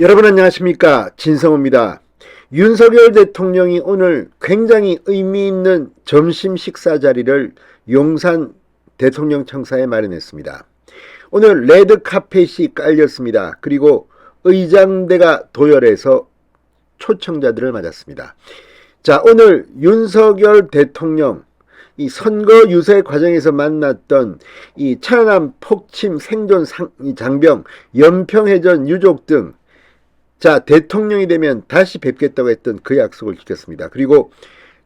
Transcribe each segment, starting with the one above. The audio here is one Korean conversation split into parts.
여러분 안녕하십니까 진성호입니다. 윤석열 대통령이 오늘 굉장히 의미 있는 점심 식사 자리를 용산 대통령 청사에 마련했습니다. 오늘 레드 카펫이 깔렸습니다. 그리고 의장대가 도열해서 초청자들을 맞았습니다. 자, 오늘 윤석열 대통령 이 선거 유세 과정에서 만났던 이 천안함 폭침 생존 장병, 연평해전 유족 등 자, 대통령이 되면 다시 뵙겠다고 했던 그 약속을 지켰습니다. 그리고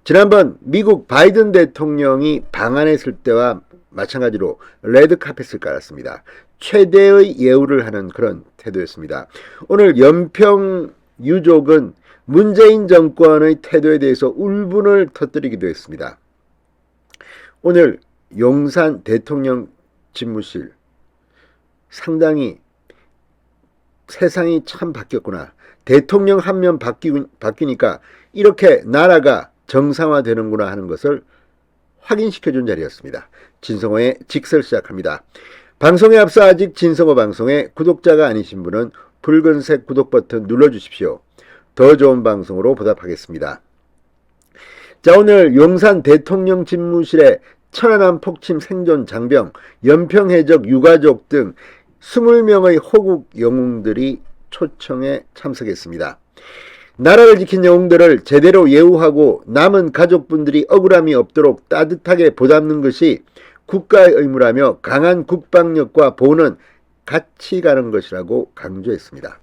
지난번 미국 바이든 대통령이 방한했을 때와 마찬가지로 레드 카펫을 깔았습니다. 최대의 예우를 하는 그런 태도였습니다. 오늘 연평 유족은 문재인 정권의 태도에 대해서 울분을 터뜨리기도 했습니다. 오늘 용산 대통령 집무실 상당히 세상이 참 바뀌었구나. 대통령 한명 바뀌, 바뀌니까 이렇게 나라가 정상화되는구나 하는 것을 확인시켜준 자리였습니다. 진성호의 직설 시작합니다. 방송에 앞서 아직 진성호 방송에 구독자가 아니신 분은 붉은색 구독 버튼 눌러주십시오. 더 좋은 방송으로 보답하겠습니다. 자, 오늘 용산 대통령 집무실에 천안함 폭침 생존 장병, 연평해적 유가족 등 20명의 호국 영웅들이 초청에 참석했습니다. 나라를 지킨 영웅들을 제대로 예우하고 남은 가족분들이 억울함이 없도록 따뜻하게 보답는 것이 국가의 의무라며 강한 국방력과 보호는 같이 가는 것이라고 강조했습니다.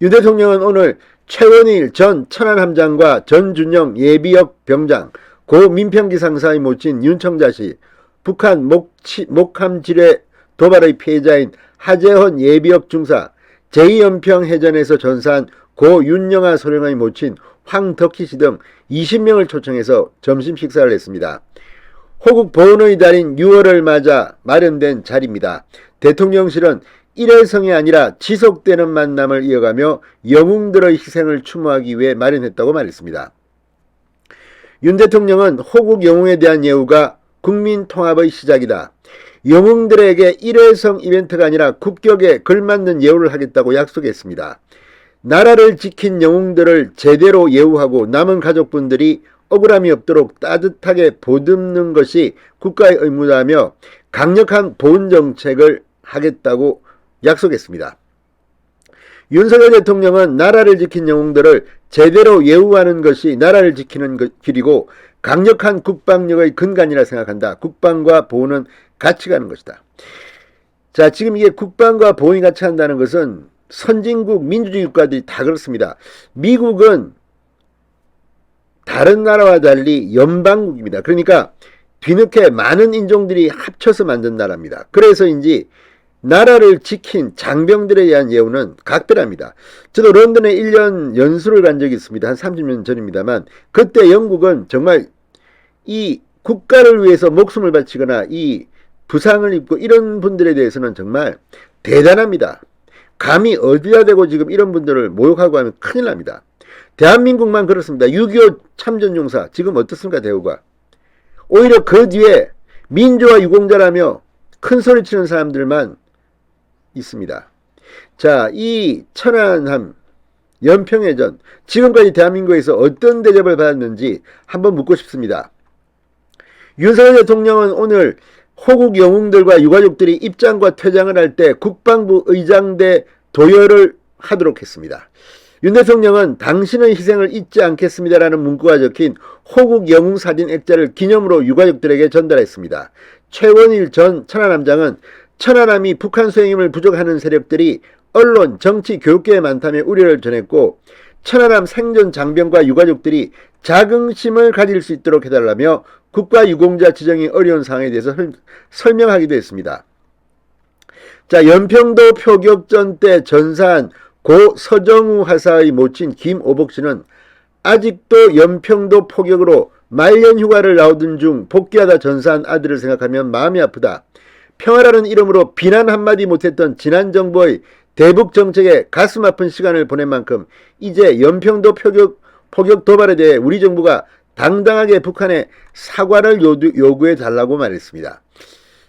유 대통령은 오늘 최원일 전 천안함장과 전준영 예비역 병장, 고 민평기 상사의 모친 윤청자 씨, 북한 목치, 목함지뢰 도발의 피해자인 하재헌 예비역 중사, 제2연평 해전에서 전사한 고 윤영아 소령의 모친 황덕희 씨 등 20명을 초청해서 점심 식사를 했습니다. 호국 보훈의 달인 6월을 맞아 마련된 자리입니다. 대통령실은 일회성이 아니라 지속되는 만남을 이어가며 영웅들의 희생을 추모하기 위해 마련했다고 말했습니다. 윤 대통령은 호국 영웅에 대한 예우가 국민 통합의 시작이다. 영웅들에게 일회성 이벤트가 아니라 국격에 걸맞는 예우를 하겠다고 약속했습니다. 나라를 지킨 영웅들을 제대로 예우하고 남은 가족분들이 억울함이 없도록 따뜻하게 보듬는 것이 국가의 의무라며 강력한 보훈 정책을 하겠다고 약속했습니다. 윤석열 대통령은 나라를 지킨 영웅들을 제대로 예우하는 것이 나라를 지키는 길이고 강력한 국방력의 근간이라 생각한다. 국방과 보훈은 같이 가는 것이다. 자, 지금 이게 국방과 보훈이 같이 한다는 것은 선진국 민주주의 국가들이 다 그렇습니다. 미국은 다른 나라와 달리 연방국입니다. 그러니까 뒤늦게 많은 인종들이 합쳐서 만든 나라입니다. 그래서인지 나라를 지킨 장병들에 대한 예우는 각별합니다. 저도 런던에 1년 연수를 간 적이 있습니다. 한 30년 전입니다만 그때 영국은 정말 이 국가를 위해서 목숨을 바치거나 이 부상을 입고 이런 분들에 대해서는 정말 대단합니다. 감히 어디다 대고 지금 이런 분들을 모욕하고 하면 큰일 납니다. 대한민국만 그렇습니다. 6.25 참전용사 지금 어떻습니까 대우가. 오히려 그 뒤에 민주화 유공자라며 큰 소리 치는 사람들만 있습니다. 자, 이 천안함 연평해전 지금까지 대한민국에서 어떤 대접을 받았는지 한번 묻고 싶습니다. 윤석열 대통령은 오늘 호국 영웅들과 유가족들이 입장과 퇴장을 할 때 국방부 의장대 도열을 하도록 했습니다. 윤 대통령은 당신의 희생을 잊지 않겠습니다라는 문구가 적힌 호국 영웅 사진 액자를 기념으로 유가족들에게 전달했습니다. 최원일 전 천안함장은 천안함이 북한 수행임을 부족하는 세력들이 언론, 정치, 교육계에 많다며 우려를 전했고 천안함 생존 장병과 유가족들이 자긍심을 가질 수 있도록 해달라며 국가 유공자 지정이 어려운 상황에 대해서 설명하기도 했습니다. 자, 연평도 표격전 때 전사한 고 서정우 하사의 모친 김오복 씨는 아직도 연평도 포격으로 말년 휴가를 나오던 중 복귀하다 전사한 아들을 생각하면 마음이 아프다. 평화라는 이름으로 비난 한마디 못했던 지난 정부의 대북 정책에 가슴 아픈 시간을 보낸 만큼 이제 연평도 표격, 포격 도발에 대해 우리 정부가 당당하게 북한에 사과를 요구해 달라고 말했습니다.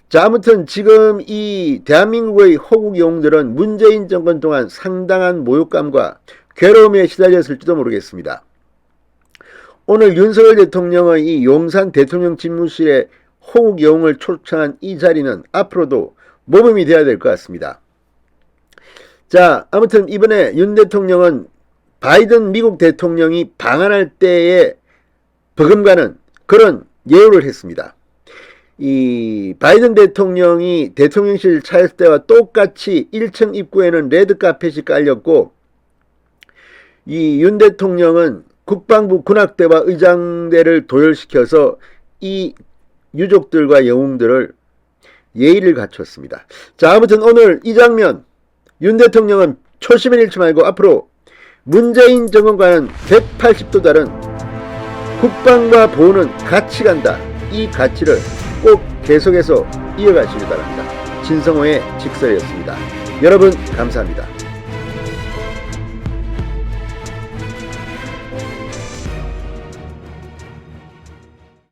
자, 아무튼 지금 이 대한민국의 호국 영웅들은 문재인 정권 동안 상당한 모욕감과 괴로움에 시달렸을지도 모르겠습니다. 오늘 윤석열 대통령의 이 용산 대통령 집무실에 호국 영웅을 초청한 이 자리는 앞으로도 모범이 되어야 될 것 같습니다. 자, 아무튼 이번에 윤 대통령은 바이든 미국 대통령이 방한할 때에 버금가는 그런 예우를 했습니다. 이 바이든 대통령이 대통령실 차였을 때와 똑같이 1층 입구에는 레드 카펫이 깔렸고 이 윤 대통령은 국방부 군악대와 의장대를 도열시켜서 이 유족들과 영웅들을 예의를 갖췄습니다. 자, 아무튼 오늘 이 장면 윤 대통령은 초심을 잃지 말고 앞으로 문재인 정권과는 180도 다른 국방과 보호는 같이 간다. 이 가치를 꼭 계속해서 이어가시기 바랍니다. 진성호의 직설이었습니다. 여러분 감사합니다.